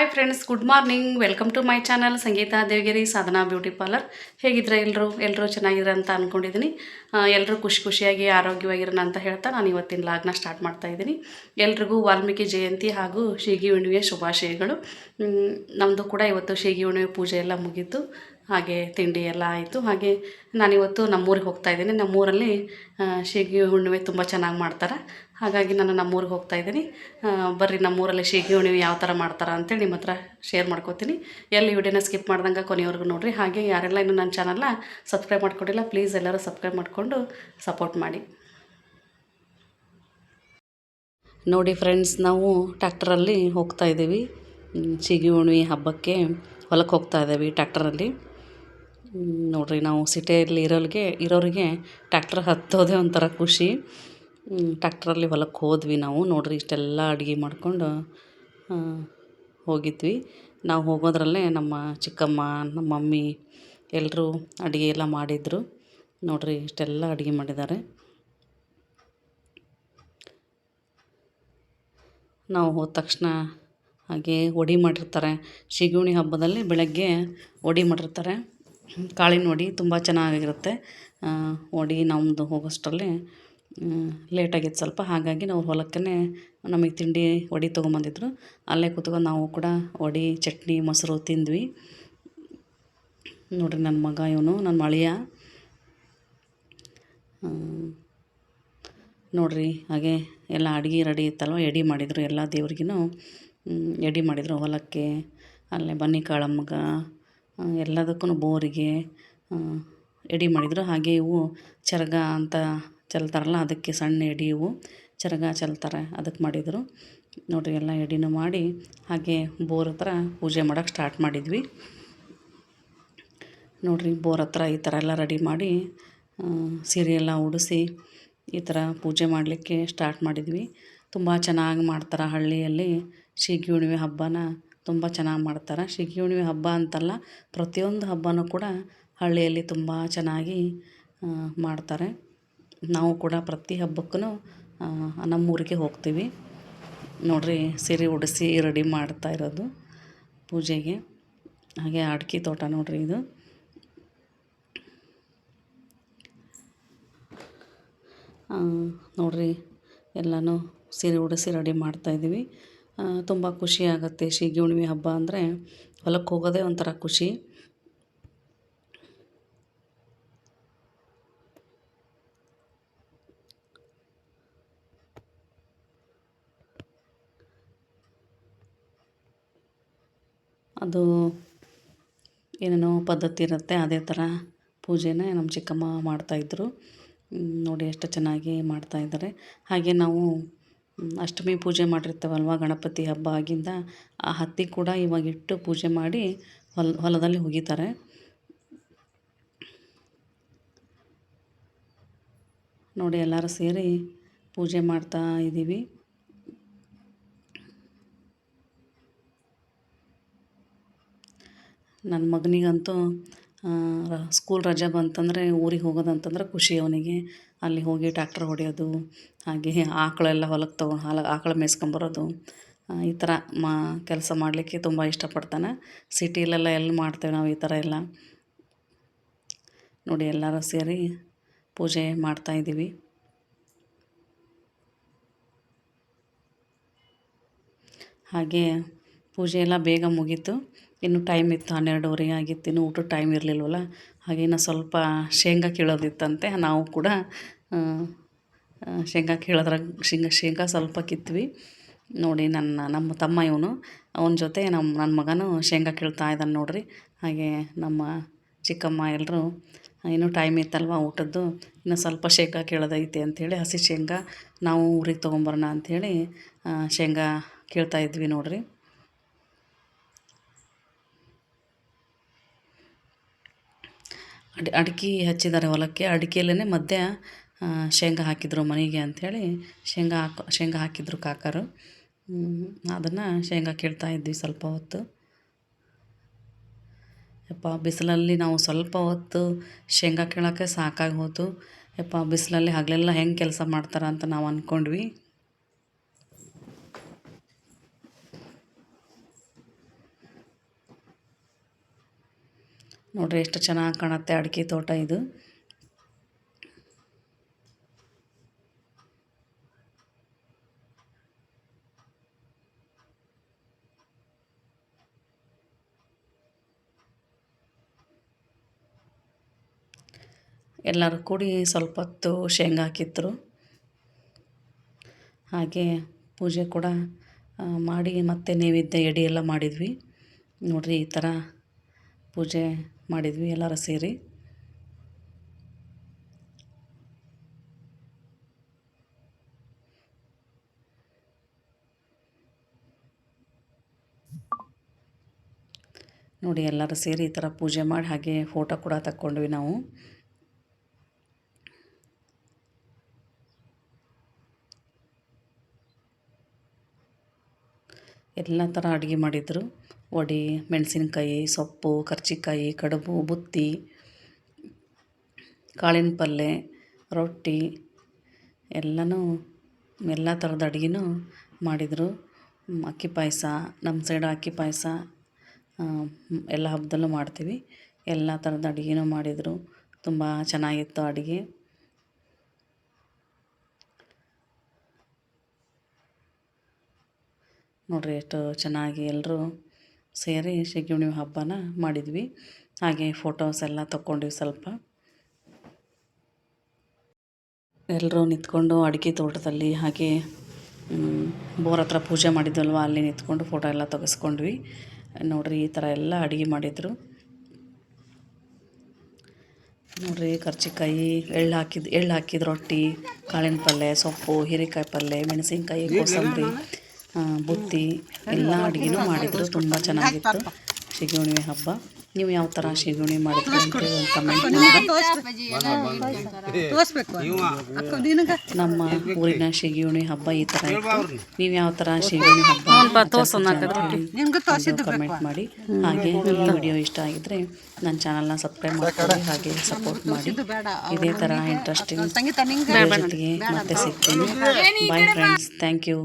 Hi friends good morning welcome to my channel Sangeeta Devagiri Sadhana beauty parlour ಹೇಗಿದ್ರೆ ಎಲ್ಲರೂ ಎಲ್ಲರೂ ಚೆನ್ನಾಗಿದ್ರೆ ಅಂತ ಅಂದ್ಕೊಂಡಿದ್ದೀನಿ ಎಲ್ಲರೂ ಖುಷಿ ಖುಷಿಯಾಗಿ ಆರೋಗ್ಯವಾಗಿರೋಣ ಅಂತ ಹೇಳ್ತಾ ನಾನು ಇವತ್ತಿನ ಲಾಗ್ನ ಸ್ಟಾರ್ಟ್ ಮಾಡ್ತಾ ಇದ್ದೀನಿ ಎಲ್ರಿಗೂ ವಾಲ್ಮೀಕಿ ಜಯಂತಿ ಹಾಗೂ ಶೀಗಿ ಹುಣ್ಣಿಮೆಯ ಶುಭಾಶಯಗಳು ನಮ್ಮದು ಕೂಡ ಇವತ್ತು ಶೀಗಿ ಹುಣ್ಣಿಮೆ ಪೂಜೆ ಎಲ್ಲ ಮುಗೀತು ಹಾಗೆ ತಿಂಡಿ ಎಲ್ಲ ಆಯಿತು. ಹಾಗೆ ನಾನಿವತ್ತು ನಮ್ಮೂರಿಗೆ ಹೋಗ್ತಾ ಇದ್ದೀನಿ. ನಮ್ಮೂರಲ್ಲಿ ಶೇಗಿ ಹುಣ್ಣಿಮೆ ತುಂಬ ಚೆನ್ನಾಗಿ ಮಾಡ್ತಾರೆ. ಹಾಗಾಗಿ ನಾನು ನಮ್ಮೂರಿಗೆ ಹೋಗ್ತಾ ಇದ್ದೀನಿ. ಬರ್ರಿ ನಮ್ಮೂರಲ್ಲಿ ಶೇಗಿ ಹುಣ್ಣಿಮೆ ಯಾವ ಥರ ಮಾಡ್ತಾರೆ ಅಂತೇಳಿ ನಿಮ್ಮ ಹತ್ರ ಶೇರ್ ಮಾಡ್ಕೋತೀನಿ. ಎಲ್ಲಿ ವಿಡಿಯೋನ ಸ್ಕಿಪ್ ಮಾಡ್ದಂಗೆ ಕೊನೆಯವರೆಗೂ ನೋಡಿರಿ. ಹಾಗೆ ಯಾರೆಲ್ಲ ಇನ್ನೂ ನನ್ನ ಚಾನಲ್ನ ಸಬ್ಸ್ಕ್ರೈಬ್ ಮಾಡ್ಕೊಂಡಿಲ್ಲ ಪ್ಲೀಸ್ ಎಲ್ಲರೂ ಸಬ್ಸ್ಕ್ರೈಬ್ ಮಾಡಿಕೊಂಡು ಸಪೋರ್ಟ್ ಮಾಡಿ. ನೋಡಿ ಫ್ರೆಂಡ್ಸ್ ನಾವು ಟ್ಯಾಕ್ಟರಲ್ಲಿ ಹೋಗ್ತಾ ಇದ್ದೀವಿ. ಶೇಗಿ ಹುಣ್ಣಿಮೆ ಹಬ್ಬಕ್ಕೆ ಹೊಲಕ್ಕೆ ಹೋಗ್ತಾ ಇದ್ದೀವಿ ಟ್ಯಾಕ್ಟರಲ್ಲಿ ನೋಡ್ರಿ ನಾವು ಸಿಟಿಯಲ್ಲಿ ಇರೋರಿಗೆ ಇರೋರಿಗೆ ಟ್ಯಾಕ್ಟ್ರ್ ಹತ್ತೋದೇ ಒಂಥರ ಖುಷಿ. ಟ್ಯಾಕ್ಟ್ರಲ್ಲಿ ಹೊಲಕ್ಕೆ ಹೋದ್ವಿ ನಾವು. ನೋಡ್ರಿ ಇಷ್ಟೆಲ್ಲ ಅಡುಗೆ ಮಾಡ್ಕೊಂಡು ಹೋಗಿದ್ವಿ. ನಾವು ಹೋಗೋದ್ರಲ್ಲೇ ನಮ್ಮ ಚಿಕ್ಕಮ್ಮ, ನಮ್ಮ ಮಮ್ಮಿ ಎಲ್ಲರೂ ಅಡುಗೆ ಎಲ್ಲ ಮಾಡಿದರು. ನೋಡ್ರಿ ಇಷ್ಟೆಲ್ಲ ಅಡುಗೆ ಮಾಡಿದ್ದಾರೆ. ನಾವು ಹೋದ ತಕ್ಷಣ ಹಾಗೆ ಒಡಿ ಮಾಡಿರ್ತಾರೆ. ಶಿಗುಣಿ ಹಬ್ಬದಲ್ಲಿ ಬೆಳಗ್ಗೆ ಒಡಿ ಮಾಡಿರ್ತಾರೆ. ಕಾಳಿನ ವಡೆ ತುಂಬ ಚೆನ್ನಾಗಿರುತ್ತೆ. ವಡಿ ನಮ್ಮದು ಹೋಗೋಷ್ಟರಲ್ಲಿ ಲೇಟಾಗಿತ್ತು ಸ್ವಲ್ಪ. ಹಾಗಾಗಿ ನಾವು ಹೊಲಕ್ಕೇ ನಮಗೆ ತಿಂಡಿ ವಡೆ ತೊಗೊಂಬಂದಿದ್ರು. ಅಲ್ಲೇ ಕೂತ್ಕೊಂಡು ನಾವು ಕೂಡ ವಡೆ, ಚಟ್ನಿ, ಮೊಸರು ತಿಂದ್ವಿ. ನೋಡಿರಿ ನನ್ನ ಮಗ ಇವನು ನನ್ನ ಮಳೆಯ. ನೋಡಿರಿ ಹಾಗೆ ಎಲ್ಲ ಅಡುಗೆ ರೆಡಿ ಇತ್ತಲ್ವ? ಎಡಿ ಮಾಡಿದರು ಎಲ್ಲ ದೇವ್ರಿಗೂ ಎಡಿ ಮಾಡಿದರು ಹೊಲಕ್ಕೆ. ಅಲ್ಲೇ ಬನ್ನಿ ಕಾಳಮ್ಮಗ. ಎಲ್ಲದಕ್ಕೂ ಬೋರಿಗೆ ಎಡೆ ಮಾಡಿದರು. ಹಾಗೆ ಇವು ಚರಗ ಅಂತ ಚೆಲ್ತಾರಲ್ಲ, ಅದಕ್ಕೆ ಸಣ್ಣ ಎಡೆ ಇವು ಚರಗ ಚೆಲ್ತಾರೆ, ಅದಕ್ಕೆ ಮಾಡಿದರು. ನೋಡಿರಿ, ಎಲ್ಲ ಎಡೆನೂ ಮಾಡಿ, ಹಾಗೆ ಬೋರ್ ಹತ್ರ ಪೂಜೆ ಮಾಡೋಕ್ಕೆ ಸ್ಟಾರ್ಟ್ ಮಾಡಿದ್ವಿ. ನೋಡಿರಿ, ಬೋರ್ ಹತ್ರ ಈ ಥರ ಎಲ್ಲ ರೆಡಿ ಮಾಡಿ ಸೀರೆ ಎಲ್ಲ ಉಡಿಸಿ ಈ ಥರ ಪೂಜೆ ಮಾಡಲಿಕ್ಕೆ ಸ್ಟಾರ್ಟ್ ಮಾಡಿದ್ವಿ. ತುಂಬ ಚೆನ್ನಾಗಿ ಮಾಡ್ತಾರೆ ಹಳ್ಳಿಯಲ್ಲಿ ಶೀಗಿ ಹುಣ್ಣಿಮೆ ಹಬ್ಬನ. ತುಂಬ ಚೆನ್ನಾಗಿ ಮಾಡ್ತಾರೆ. ಸಿಹಿ ಹುಣ್ಣಿಮೆ ಹಬ್ಬ ಅಂತಲ್ಲ ಪ್ರತಿಯೊಂದು ಹಬ್ಬನೂ ಕೂಡ ಹಳ್ಳಿಯಲ್ಲಿ ತುಂಬ ಚೆನ್ನಾಗಿ ಮಾಡ್ತಾರೆ. ನಾವು ಕೂಡ ಪ್ರತಿ ಹಬ್ಬಕ್ಕೂ ನಮ್ಮೂರಿಗೆ ಹೋಗ್ತೀವಿ. ನೋಡಿರಿ ಸೀರೆ ಉಡಿಸಿ ರೆಡಿ ಮಾಡ್ತಾ ಇರೋದು ಪೂಜೆಗೆ. ಹಾಗೆ ಅಡಿಕೆ ತೋಟ ನೋಡಿರಿ ಇದು. ನೋಡ್ರಿ ಎಲ್ಲನೂ ಸೀರೆ ಉಡಿಸಿ ರೆಡಿ ಮಾಡ್ತಾಯಿದ್ದೀವಿ ತುಂಬ ಖುಷಿ ಆಗುತ್ತೆ. ಶೀಗಿ ಹುಣ್ಣಿಮೆ ಹಬ್ಬ ಅಂದರೆ ಹೊಲಕ್ಕೆ ಹೋಗೋದೇ ಒಂಥರ ಖುಷಿ. ಅದು ಏನೇನೋ ಪದ್ಧತಿ ಇರುತ್ತೆ, ಅದೇ ಥರ ಪೂಜೆನ ನಮ್ಮ ಚಿಕ್ಕಮ್ಮ ಮಾಡ್ತಾಯಿದ್ರು ನೋಡಿ ಎಷ್ಟು ಚೆನ್ನಾಗಿ ಮಾಡ್ತಾಯಿದ್ದಾರೆ ಹಾಗೆ ನಾವು ಅಷ್ಟಮಿ ಪೂಜೆ ಮಾಡಿರ್ತೀವಲ್ವ ಗಣಪತಿ ಹಬ್ಬ ಆಗಿಂದ, ಆ ಹತ್ತಿ ಕೂಡ ಇವಾಗ ಇಟ್ಟು ಪೂಜೆ ಮಾಡಿ ಹೊಲ, ಹೊಲದಲ್ಲಿ ಒಗಿತಾರೆ ನೋಡಿ, ಎಲ್ಲರೂ ಸೇರಿ ಪೂಜೆ ಮಾಡ್ತಾ ಇದ್ದೀವಿ. ನನ್ನ ಮಗನಿಗಂತೂ ಸ್ಕೂಲ್ ರಜೆ ಬಂತಂದರೆ ಊರಿಗೆ ಹೋಗೋದಂತಂದ್ರೆ ಖುಷಿ ಅವನಿಗೆ. ಅಲ್ಲಿ ಹೋಗಿ ಟ್ಯಾಕ್ಟ್ರ್ ಹೊಡೆಯೋದು, ಹಾಗೆ ಆಕಳೆಲ್ಲ ಹೊಲಕ್ಕೆ ತೊಗೊಂಡು ಹಾಲ, ಆಕಳು ಮೇಯ್ಸ್ಕೊಂಬರೋದು. ಈ ಥರ ಮಾ, ಕೆಲಸ ಮಾಡಲಿಕ್ಕೆ ತುಂಬ ಇಷ್ಟಪಡ್ತಾನೆ. ಸಿಟಿಲೆಲ್ಲ ಎಲ್ಲಿ ಮಾಡ್ತೇವೆ ನಾವು ಈ ಥರ ಎಲ್ಲ? ನೋಡಿ, ಎಲ್ಲರೂ ಸೇರಿ ಪೂಜೆ ಮಾಡ್ತಾಯಿದ್ದೀವಿ ಹಾಗೆ ಪೂಜೆ ಎಲ್ಲ ಬೇಗ ಮುಗೀತು. ಇನ್ನು ಟೈಮ್ ಇತ್ತು, ಹನ್ನೆರಡುವರೆ ಆಗಿತ್ತು, ಇನ್ನು ಊಟದ ಟೈಮ್ ಇರಲಿಲ್ವಲ್ಲ? ಹಾಗೆ ಇನ್ನು ಸ್ವಲ್ಪ ಶೇಂಗಾ ಕೀಳೋದಿತ್ತಂತೆ, ನಾವು ಕೂಡ ಶೇಂಗಾ ಕೀಳೋದ್ರಾಗ ಶೇಂಗಾ ಶೇಂಗಾ ಸ್ವಲ್ಪ ಕಿತ್ವಿ. ನೋಡಿ ನನ್ನ, ನಮ್ಮ ತಮ್ಮ ಇವನು, ಅವನ ಜೊತೆ ನಮ್ಮ, ನನ್ನ ಮಗನು ಶೇಂಗಾ ಕೀಳ್ತಾ ಇದ್ದಾನೆ ನೋಡ್ರಿ. ಹಾಗೆ ನಮ್ಮ ಚಿಕ್ಕಮ್ಮ ಎಲ್ಲರೂ ಇನ್ನೂ ಟೈಮ್ ಇತ್ತಲ್ವ ಊಟದ್ದು, ಇನ್ನು ಸ್ವಲ್ಪ ಶೇಂಗಾ ಕೀಳೋದೈತೆ ಅಂಥೇಳಿ, ಹಸಿ ಶೇಂಗಾ ನಾವು ಊರಿಗೆ ತೊಗೊಂಬರೋಣ ಅಂಥೇಳಿ ಶೇಂಗಾ ಕೇಳ್ತಾ ಇದ್ವಿ ನೋಡ್ರಿ. ಅಡ್, ಅಡಿಕೆ ಹಚ್ಚಿದ್ದಾರೆ ಹೊಲಕ್ಕೆ. ಅಡಿಕೆಯಲ್ಲೇ ಮಧ್ಯ ಶೇಂಗಾ ಹಾಕಿದರು ಮನೆಗೆ ಅಂಥೇಳಿ ಶೇಂಗಾ ಹಾಕೋ, ಶೇಂಗಾ ಹಾಕಿದ್ರು ಕಾಕರು. ಅದನ್ನು ಶೇಂಗಾ ಕೇಳ್ತಾ ಇದ್ವಿ ಸ್ವಲ್ಪ ಹೊತ್ತು. ಯಪ್ಪ, ಬಿಸಿಲಲ್ಲಿ ನಾವು ಸ್ವಲ್ಪ ಹೊತ್ತು ಶೇಂಗಾ ಕೇಳೋಕ್ಕೆ ಸಾಕಾಗಿ ಹೋತು. ಯಪ್ಪ, ಬಿಸಿಲಲ್ಲಿ ಹಗಲೆಲ್ಲ ಹೆಂಗೆ ಕೆಲಸ ಮಾಡ್ತಾರೆ ಅಂತ ನಾವು ಅಂದ್ಕೊಂಡ್ವಿ ನೋಡ್ರಿ ಎಷ್ಟು ಚೆನ್ನಾಗಿ ಕಾಣುತ್ತೆ ಅಡಿಕೆ ತೋಟ ಇದು. ಎಲ್ಲರೂ ಕೂಡಿ ಸ್ವಲ್ಪ ಹೊತ್ತು ಶೇಂಗಾ ಹಾಕಿದ್ರು ಹಾಗೆ ಪೂಜೆ ಕೂಡ ಮಾಡಿ ಮತ್ತೆ ನೈವೇದ್ಯ ಎಡೆ ಎಲ್ಲ ಮಾಡಿದ್ವಿ. ನೋಡಿರಿ ಈ ಥರ ಪೂಜೆ ಮಾಡಿದ್ವಿ, ಎಲ್ಲರೂ ಸೇರಿ. ನೋಡಿ, ಎಲ್ಲರೂ ಸೇರಿ ಈ ಥರ ಪೂಜೆ ಮಾಡಿ ಹಾಗೆ ಫೋಟೋ ಕೂಡ ತಕ್ಕೊಂಡ್ವಿ ನಾವು. ಎಲ್ಲ ಥರ ಅಡುಗೆ ಮಾಡಿದರು. ವಡೆ, ಮೆಣಸಿನಕಾಯಿ, ಸೊಪ್ಪು ಕರ್ಜಿಕಾಯಿ ಕಡುಬು, ಬುತ್ತಿ, ಕಾಳಿನ ಪಲ್ಯ ರೊಟ್ಟಿ, ಎಲ್ಲನೂ ಎಲ್ಲ ಥರದ ಅಡುಗೆನೂ ಮಾಡಿದರು. ಅಕ್ಕಿ ಪಾಯಸ, ನಮ್ಮ ಸೈಡ್ ಅಕ್ಕಿ ಪಾಯಸ ಎಲ್ಲ ಹಬ್ಬದಲ್ಲೂ ಮಾಡ್ತೀವಿ. ಎಲ್ಲ ಥರದ ಅಡುಗೆನೂ ಮಾಡಿದರು. ತುಂಬ ಚೆನ್ನಾಗಿತ್ತು ಅಡುಗೆ. ನೋಡಿರಿ, ಎಷ್ಟು ಚೆನ್ನಾಗಿ ಎಲ್ಲರೂ ಸೇರಿ ಶಿಗ್ಗಿಣಿ ಹಬ್ಬನ ಮಾಡಿದ್ವಿ. ಹಾಗೆ ಫೋಟೋಸ್ ಎಲ್ಲ ತಗೊಂಡ್ವಿ ಸ್ವಲ್ಪ. ಎಲ್ಲರೂ ನಿಂತ್ಕೊಂಡು ಅಡಿಕೆ ತೋಟದಲ್ಲಿ ಹಾಗೆ ಬೋರ್ ಹತ್ರ ಪೂಜೆ ಮಾಡಿದ್ವಲ್ವ ಅಲ್ಲಿ ನಿಂತ್ಕೊಂಡು ಫೋಟೋ ಎಲ್ಲ ತೆಗೆಸ್ಕೊಂಡ್ವಿ. ನೋಡ್ರಿ ಈ ಥರ ಎಲ್ಲ ಅಡುಗೆ ಮಾಡಿದರು. ನೋಡ್ರಿ ಕರ್ಚಿಕಾಯಿ ಎಳ್ಳು ಹಾಕಿದ ಎಳ್ಳು ಹಾಕಿದ ರೊಟ್ಟಿ ಕಾಳಿನ ಪಲ್ಯ ಸೊಪ್ಪು ಹೀರೆಕಾಯಿ ಪಲ್ಯ ಮೆಣಸಿನ್ಕಾಯಿ ಕೋಸಂಬರಿ. ಬುತ್ತಿ ಎಲ್ಲ ಅಡುಗೆನೂ ಮಾಡಿದರು ತುಂಬ ಚೆನ್ನಾಗಿತ್ತು. ಶಿಗೋಣಿ ಹಬ್ಬ. ನೀವು ಯಾವ ಥರ ಶಿಗೋಣಿ ಮಾಡಿದ್ರಿ ಅಂತ ಕಮೆಂಟ್ ನಮ್ಮ ಊರಿನ ಶಿಗೋಣಿ ಹಬ್ಬ ಈ ಥರ ಇತ್ತು. ನೀವು ಯಾವ ಥರ ಶಿಗೋಣಿ ಹಬ್ಬ ಕಮೆಂಟ್ ಮಾಡಿ. ಹಾಗೆ ಈ ವಿಡಿಯೋ ಇಷ್ಟ ಆಗಿದ್ರೆ ನನ್ನ ಚಾನಲ್ನ ಸಬ್ಸ್ಕ್ರೈಬ್ ಮಾಡ್ಕೊಳ್ಳಿ ಹಾಗೆ ಸಪೋರ್ಟ್ ಮಾಡಿ. ಇದೇ ಥರ ಇಂಟ್ರೆಸ್ಟಿಂಗ್ ಜೊತೆಗೆ ಮತ್ತೆ ಸಿಗ್ತೀನಿ. Bye friends thank you